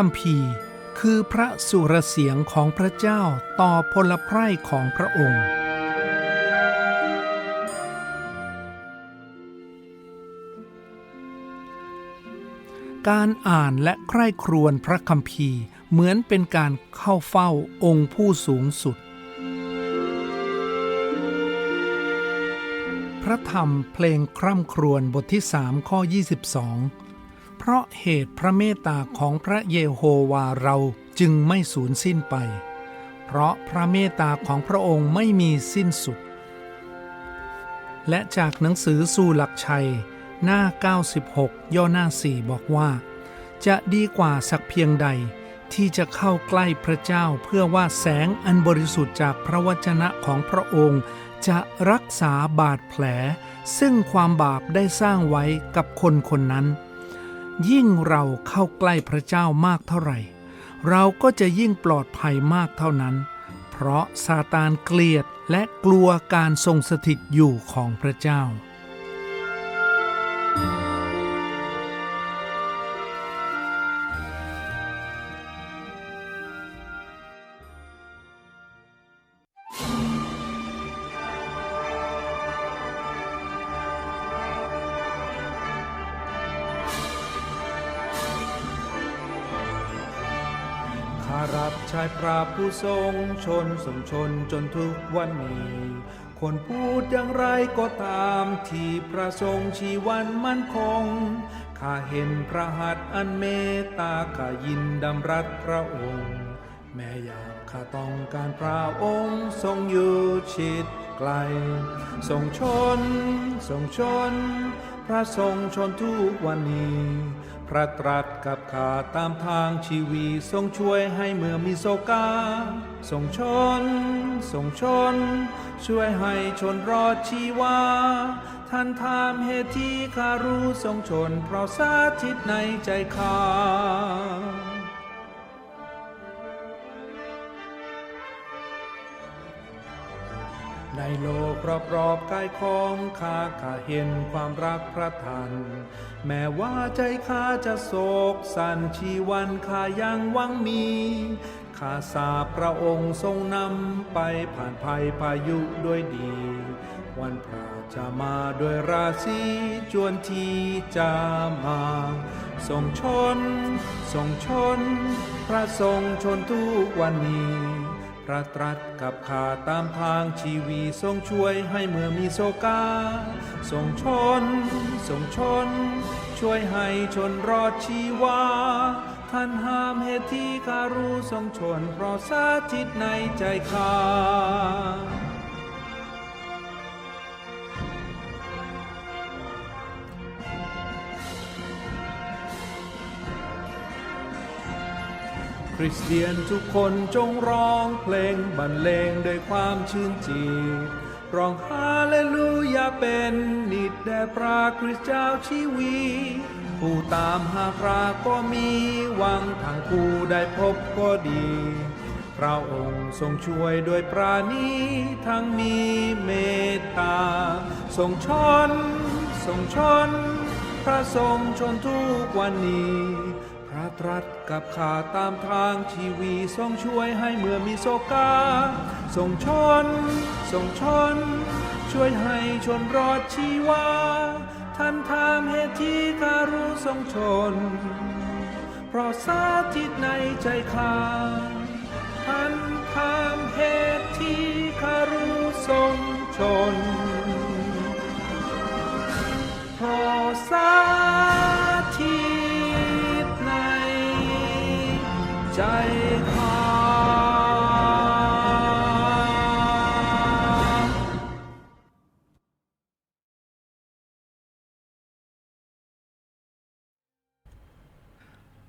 คัมภีร์ คือพระสุรเสียงของพระเจ้าต่อพลไพร่ของพระองค์ การอ่านและใคร่ครวญพระคัมภีร์เหมือนเป็นการเข้าเฝ้าองค์ผู้สูงสุด พระธรรมเพลงคร่ำครวญบทที่สามข้อ 22 ราะเหตุพระเมตตาของพระเยโฮวาเราจึงไม่สูญสิ้นไป เพราะพระเมตตาของพระองค์ไม่มีสิ้นสุด และจากหนังสือสู่หลักชัย หน้า 96 ย่อหน้า 4 บอกว่า จะดีกว่าสักเพียงใดที่จะเข้าใกล้พระเจ้าเพื่อว่าแสงอันบริสุทธิ์จากพระวจนะของพระองค์ จะรักษาบาดแผล ซึ่งความบาปได้สร้างไว้กับคนคนนั้น ยิ่งเราเข้าใกล้พระเจ้ามากเท่าไหร่ เราก็จะยิ่งปลอดภัยมากเท่านั้น เพราะซาตานเกลียดและกลัวการทรงสถิตอยู่ของพระเจ้า ข้ารับใช้พระผู้ทรงชนสมชนจนทุกวันนี้ คนพูดอย่างไรก็ตามที่พระทรงชีวันมั่นคง ข้าเห็นพระหัตถ์อันเมตตาข้ายินดำรัสพระองค์ แม้อยากข้าต้องการพระองค์ทรงอยู่ชิดไกล ทรงชน ทรงชน พระทรงชนทุกวันนี้ พระตรัสกับข้าตามทางชีวีทรงช่วยให้เมื่อมีโศกาทรงชนทรงชน ช่วยให้ชนรอดชีวา ท่านถามเหตุที่ข้ารู้ทรงชน เพราะสาธิตในใจข้า ในโลกรอบๆกายของข้าข้าเห็นความรักพระทานแม้ว่าใจข้าจะโศกสันชีวันข้ายังหวังมี ข้าทราบพระองค์ทรงนำไปผ่านภัยพายุด้วยดี วันพระจะมาด้วยราศีจวนที่จะมาทรงชนทรงชน พระทรงชนทุกวันนี้ พระตรัสกับข้าตามทางชีวีทรงช่วยให้เมื่อมีโศกาทรงชน ทรงชน ช่วยให้ชนรอดชีวา ท่านห้ามเหตุที่ข้ารู้ทรงชนเพราะสาธิตในใจข้า คริสเตียนทุกคนจงร้องเพลงบรรเลงด้วยความชื่นจิตร้องฮาเลลูยาเป็นนิดแด่พระคริสต์เจ้าชีวี ผู้ตามหาพระก็มีหวังทางผู้ได้พบก็ดีพระองค์ทรงช่วยด้วยปราณีทั้งมีเมตตา ทรงชน ทรงชน พระทรงชนทุกวันนี้ ตรัสกับข้าตามทางชีวีทรงช่วยให้เมื่อมีโศกาทรงชนทรงชน ช่วยให้ชนรอดชีวาท่านทำเหตุที่ข้ารู้ทรงชน เพราะสาธิตในใจข้าท่านทำเหตุที่ข้ารู้ทรงชน เพราะสา ใจพา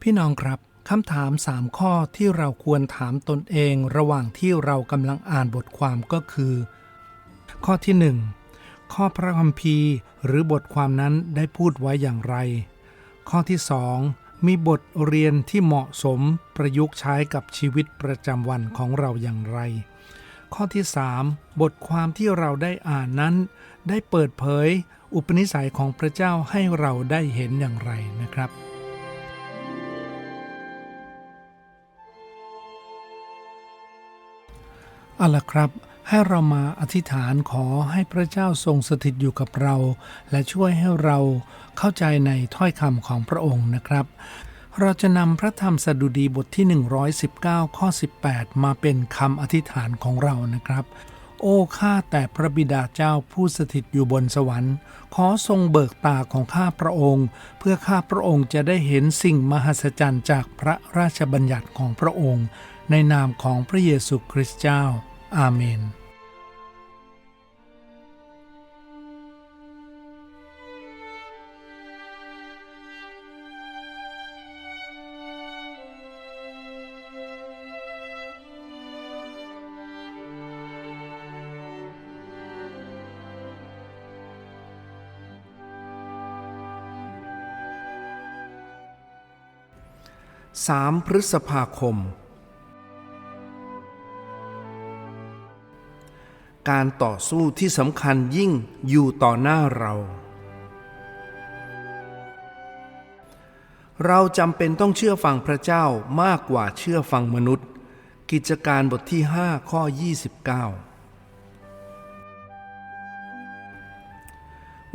พี่น้องครับคำถามสามข้อที่เราควรถามตนเองระหว่างที่เรากำลังอ่านบทความก็คือ ข้อที่หนึ่งข้อพระคัมภีร์หรือบทความนั้นได้พูดไว้อย่างไร ข้อที่สอง มีบทเรียนที่เหมาะสมประยุกต์ใช้กับชีวิตประจำวันของเราอย่างไร ข้อที่สามบทความที่เราได้อ่านนั้น ได้เปิดเผย อุปนิสัยของพระเจ้าให้เราได้เห็นอย่างไรนะครับเอาละครับ ให้เรามาอธิษฐานขอให้พระเจ้าทรงสถิตอยู่กับเรา และช่วยให้เราเข้าใจในถ้อยคำของพระองค์นะครับ เราจะนำพระธรรมสดุดีบทที่ 119 ข้อ 18 มาเป็นคำอธิษฐานของเรานะครับ โอ้ข้าแต่พระบิดาเจ้าผู้สถิตอยู่บนสวรรค์ ขอทรงเบิกตาของข้าพระองค์ เพื่อข้าพระองค์จะได้เห็นสิ่งมหัศจรรย์จากพระราชบัญญัติของพระองค์ ในนามของพระเยซูคริสต์เจ้า อาเมน3พฤษภาคม การต่อสู้ที่สำคัญยิ่งอยู่ต่อหน้าเรา เราจำเป็นต้องเชื่อฟังพระเจ้ามากกว่าเชื่อฟังมนุษย์ กิจการบทที่ 5 ข้อ 29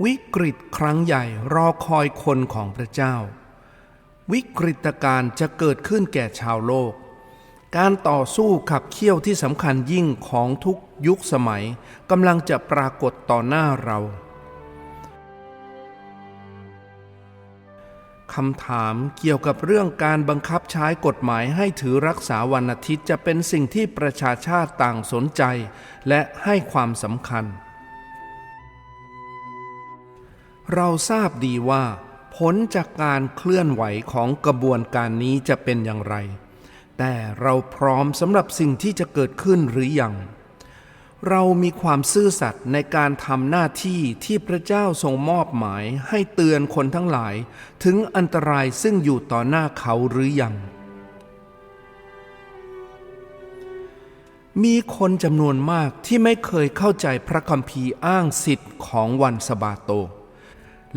วิกฤตครั้งใหญ่รอคอยคนของพระเจ้า วิกฤตการณ์จะเกิดขึ้นแก่ชาวโลก การต่อสู้ขับเคี่ยวที่สำคัญยิ่งของทุกยุคสมัยกำลังจะปรากฏต่อหน้าเราคำถามเกี่ยวกับเรื่องการบังคับใช้กฎหมายให้ถือรักษาวันอาทิตย์จะเป็นสิ่งที่ประชาชาติต่างสนใจ และให้ความสำคัญ เราทราบดีว่า ผลจากการเคลื่อนไหวของกระบวนการนี้จะเป็นอย่างไร แต่เราพร้อมสำหรับสิ่งที่จะเกิดขึ้นหรือยัง เรามีความซื่อสัตย์ในการทำหน้าที่ที่พระเจ้าทรงมอบหมายให้เตือนคนทั้งหลายถึงอันตรายซึ่งอยู่ต่อหน้าเขาหรือยัง มีคนจำนวนมากที่ไม่เคยเข้าใจพระคัมภีร์อ้างสิทธิ์ของวันสบาโต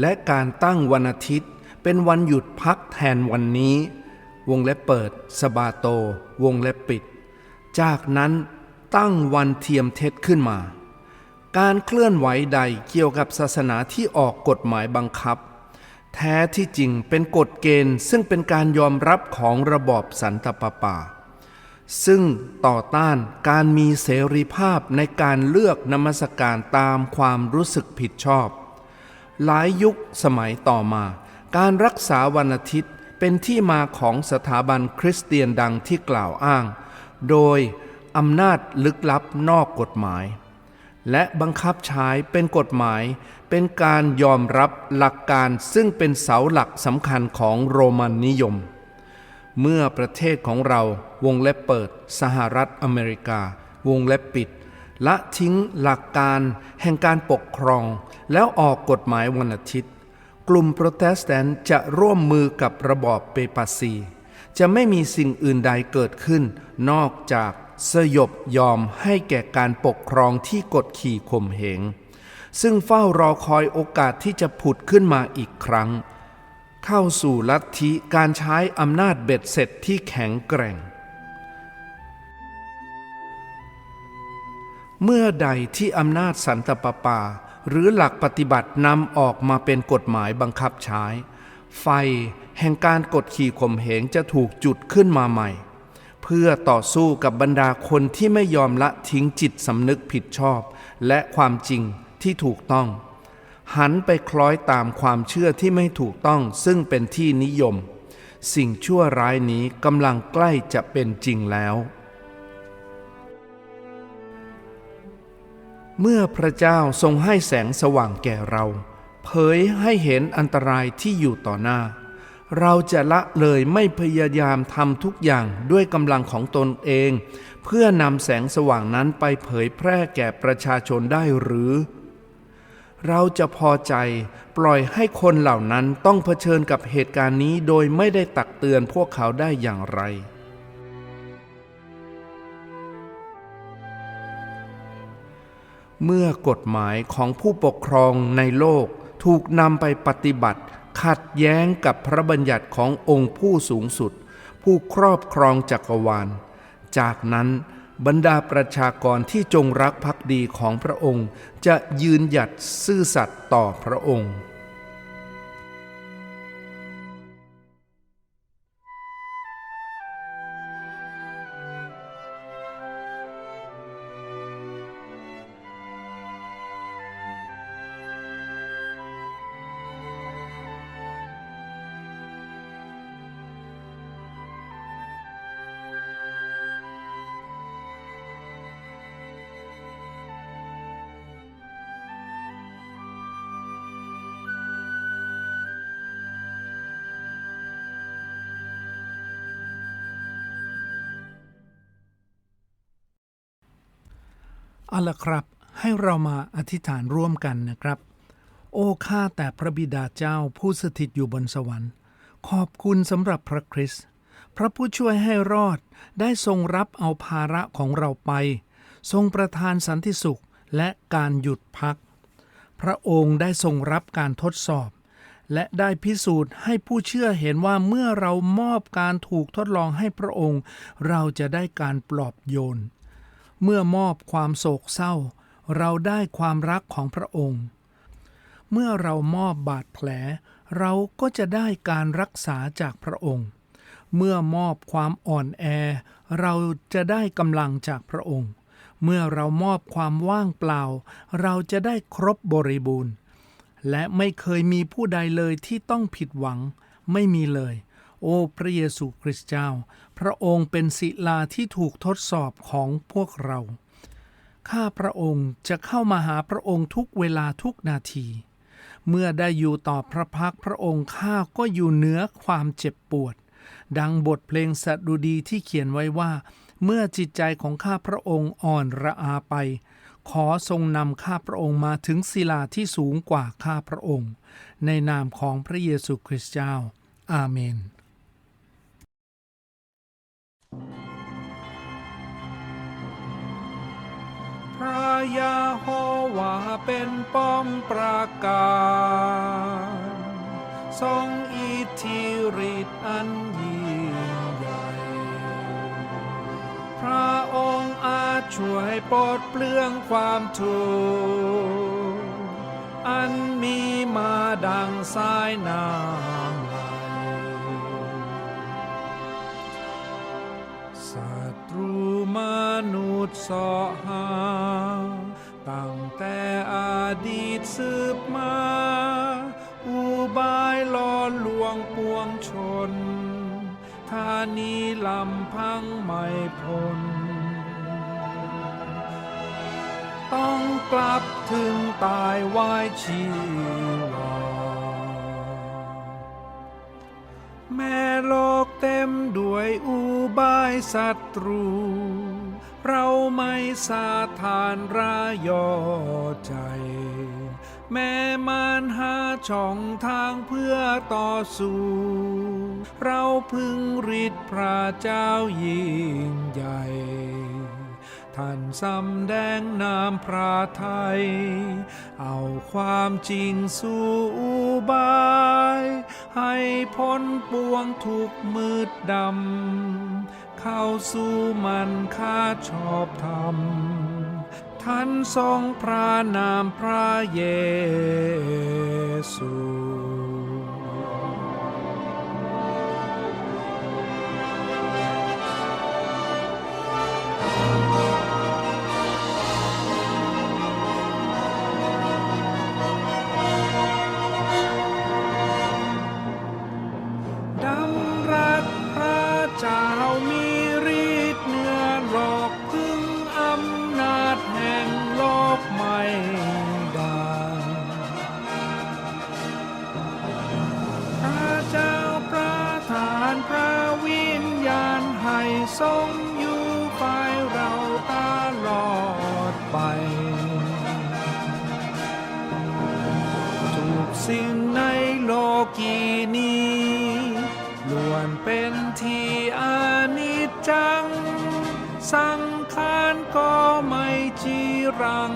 และการตั้งวันอาทิตย์เป็นวันหยุดพักแทนวันนี้ วงเล็บเปิด สบาโต วงเล็บปิด จากนั้นตั้งวันเทียมเท็จขึ้นมา การเคลื่อนไหวใดเกี่ยวกับศาสนาที่ออกกฎหมายบังคับ แท้ที่จริงเป็นกฎเกณฑ์ซึ่งเป็นการยอมรับของระบอบสันตปาปา ซึ่งต่อต้านการมีเสรีภาพในการเลือกนมัสการตามความรู้สึกผิดชอบ หลายยุคสมัยต่อมา การรักษาวันอาทิตย์ เป็นที่มาของสถาบันคริสเตียนดังที่กล่าวอ้าง โดยอำนาจลึกลับนอกกฎหมาย และบังคับใช้เป็นกฎหมาย เป็นการยอมรับหลักการซึ่งเป็นเสาหลักสำคัญของโรมันนิยม เมื่อประเทศของเราวงเล็บเปิด สหรัฐอเมริกา วงเล็บปิด ละทิ้งหลักการแห่งการปกครอง แล้วออกกฎหมายวันอาทิตย์ กลุ่มโปรเตสแตนต์จะร่วมมือกับระบอบเปปาซี จะไม่มีสิ่งอื่นใดเกิดขึ้น นอกจากสยบยอมให้แก่การปกครองที่กดขี่ข่มเหง ซึ่งเฝ้ารอคอยโอกาสที่จะผุดขึ้นมาอีกครั้ง เข้าสู่ลัทธิการใช้อำนาจเบ็ดเสร็จที่แข็งแกร่ง เมื่อใดที่อำนาจสันตปาปา หรือหลักปฏิบัตินำออกมาเป็นกฎหมายบังคับใช้ ไฟแห่งการกดขี่ข่มเหงจะถูกจุดขึ้นมาใหม่ เพื่อต่อสู้กับบรรดาคนที่ไม่ยอมละทิ้งจิตสำนึกผิดชอบ และความจริงที่ถูกต้อง หันไปคล้อยตามความเชื่อที่ไม่ถูกต้องซึ่งเป็นที่นิยม สิ่งชั่วร้ายนี้กำลังใกล้จะเป็นจริงแล้ว เมื่อพระเจ้าทรงให้แสงสว่างแก่เรา เผยให้เห็นอันตรายที่อยู่ต่อหน้า เราจะละเลยไม่พยายามทำทุกอย่างด้วยกำลังของตนเอง เพื่อนำแสงสว่างนั้นไปเผยแพร่แก่ประชาชนได้หรือ เราจะพอใจปล่อยให้คนเหล่านั้นต้องเผชิญกับเหตุการณ์นี้โดยไม่ได้ตักเตือนพวกเขาได้อย่างไร เมื่อกฎหมายของผู้ปกครองในโลกถูกนำไปปฏิบัติ ขัดแย้งกับพระบัญญัติขององค์ผู้สูงสุด ผู้ครอบครองจักรวาล จากนั้นบรรดาประชากรที่จงรักภักดีของพระองค์ จะยืนหยัดซื่อสัตย์ต่อพระองค์ เอาละครับ ให้เรามาอธิษฐานร่วมกันนะครับ โอ้ข้าแต่พระบิดาเจ้าผู้สถิตอยู่บนสวรรค์ ขอบคุณสำหรับพระคริสต์พระผู้ช่วยให้รอดได้ทรงรับเอาภาระของเราไป ทรงประทานสันติสุขและการหยุดพัก พระองค์ได้ทรงรับการทดสอบ และได้พิสูจน์ให้ผู้เชื่อเห็นว่าเมื่อเรามอบการถูกทดลองให้พระองค์ เราจะได้การปลอบโยน เมื่อมอบความโศกเศร้า เราได้ความรักของพระองค์ เมื่อเรามอบบาดแผล เราก็จะได้การรักษาจากพระองค์ เมื่อมอบความอ่อนแอ เราจะได้กำลังจากพระองค์ เมื่อเรามอบความว่างเปล่า เราจะได้ครบบริบูรณ์ และไม่เคยมีผู้ใดเลยที่ต้องผิดหวัง ไม่มีเลย โอ้พระเยซูคริสต์เจ้า พระองค์เป็นศิลาที่ถูกทดสอบของพวกเรา ข้าพระองค์จะเข้ามาหาพระองค์ทุกเวลาทุกนาที เมื่อได้อยู่ต่อพระพักพระองค์ข้าก็อยู่เหนือความเจ็บปวด ดังบทเพลงสดุดีที่เขียนไว้ว่า เมื่อจิตใจของข้าพระองค์อ่อนระอาไปขอทรงนำข้าพระองค์มาถึงศิลาที่สูงกว่าข้าพระองค์ ในนามของพระเยซูคริสต์เจ้า อาเมน พระยาโฮวาเป็นป้อมปราการทรงอิทธิฤทธิ์อันยิ่งใหญ่ พระองค์อาจช่วยปลดเปลื้องความทุกข์อันมีมาดังสายน้ำ เสาะหา ตั้งแต่อดีตสืบมา อุบายหลอนลวงปวงชนท่านี้ลำพังไม่พ้นต้องกลับถึงตายวายชีวาแม่โลกเต็มด้วยอุบายศัตรู เราไม่สาทานรายอใจ แม่มานหาช่องทางเพื่อต่อสู้ เราพึงฤทธิ์พระเจ้ายิ่งใหญ่ ท่านสำแดงนามพระไทย ความจริงสู่บาย ให้พ้นปวงทุกมืดดำ เข้าสู่มันค่าชอบธรรม ท่านทรงพระนามพระเยซู สิ่งในโลกีนี้ล้วนเป็นที่อนิจจัง สังขารก็ไม่จีรัง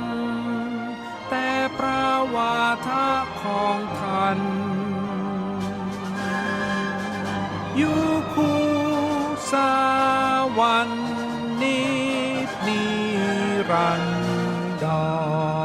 แต่ปราวาทะของท่านอยู่คู่สวรรค์นิจนิรันดร